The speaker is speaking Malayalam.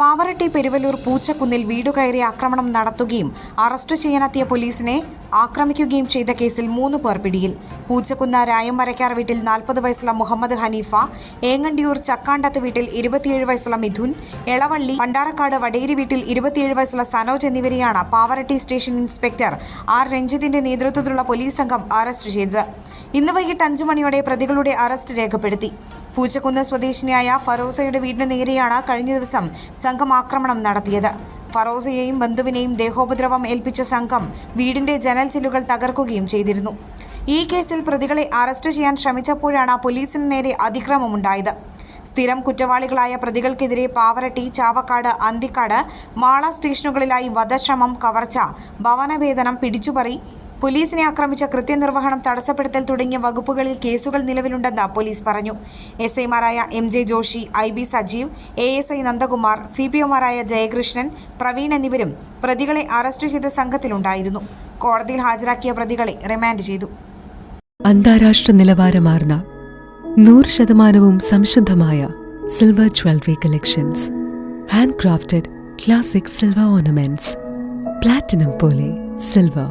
പാവറട്ടി പെരുവലൂർ പൂച്ചക്കുന്നിൽ വീടുകയറി ആക്രമണം നടത്തുകയും അറസ്റ്റ് ചെയ്യാനെത്തിയ പോലീസിനെ ആക്രമിക്കുകയും ചെയ്ത കേസിൽ മൂന്ന് പേർ പിടിയിൽ. പൂച്ചക്കുന്ന് രായംവരക്കാർ വീട്ടിൽ നാൽപ്പത് വയസ്സുള്ള മുഹമ്മദ് ഹനീഫ ഏങ്ങണ്ടിയൂർ ചക്കാണ്ടത്ത് വീട്ടിൽ ഇരുപത്തിയേഴ് വയസ്സുള്ള മിഥുൻ എളവള്ളി പണ്ടാറക്കാട് വടേരി വീട്ടിൽ ഇരുപത്തിയേഴ് വയസ്സുള്ള സനോജ് എന്നിവരെയാണ് പാവറട്ടി സ്റ്റേഷൻ ഇൻസ്പെക്ടർ ആർ. രഞ്ജിത്തിന്റെ നേതൃത്വത്തിലുള്ള പോലീസ് സംഘം അറസ്റ്റ് ചെയ്തത്. ഇന്ന് വൈകിട്ട് അഞ്ചു മണിയോടെ പ്രതികളുടെ അറസ്റ്റ് രേഖപ്പെടുത്തി. പൂച്ചക്കുന്ന് സ്വദേശിനിയായ ഫറോസയുടെ വീടിന് നേരെയാണ് കഴിഞ്ഞ ദിവസം സംഘം ആക്രമണം നടത്തിയത്. ഫറോസയെയും ബന്ധുവിനെയും ദേഹോപദ്രവം ഏൽപ്പിച്ച സംഘം വീടിന്റെ ജനൽ ചില്ലുകൾ തകർക്കുകയും ചെയ്തിരുന്നു. ഈ കേസിൽ പ്രതികളെ അറസ്റ്റ് ചെയ്യാൻ ശ്രമിച്ചപ്പോഴാണ് പോലീസിന് നേരെ അതിക്രമമുണ്ടായത്. സ്ഥിരം കുറ്റവാളികളായ പ്രതികൾക്കെതിരെ പാവറട്ടി ചാവക്കാട് അന്തിക്കാട് മാള സ്റ്റേഷനുകളിലായി വധശ്രമം കവർച്ച ഭവനവേതനം പിടിച്ചുപറി പോലീസിനെ ആക്രമിച്ച കൃത്യനിർവഹണം തടസ്സപ്പെടുത്തൽ തുടങ്ങിയ വകുപ്പുകളിൽ കേസുകൾ നിലവിലുണ്ടെന്ന് പോലീസ് പറഞ്ഞു. എസ് ഐമാരായ M J Joshi I B Sajeev A S I Nandakumar C P ഒമാരായ Jayakrishnan Praveen എന്നിവരും പ്രതികളെ അറസ്റ്റ് ചെയ്ത സംഘത്തിലുണ്ടായിരുന്നു. കോടതിയിൽ ഹാജരാക്കിയ പ്രതികളെ റിമാൻഡ് ചെയ്തു. അന്താരാഷ്ട്ര നിലവാരമാർന്ന നൂറ് ശതമാനവും സംശുദ്ധമായ silver jewellery collections. Hand crafted classic silver ornaments. Platinum പോലെ silver.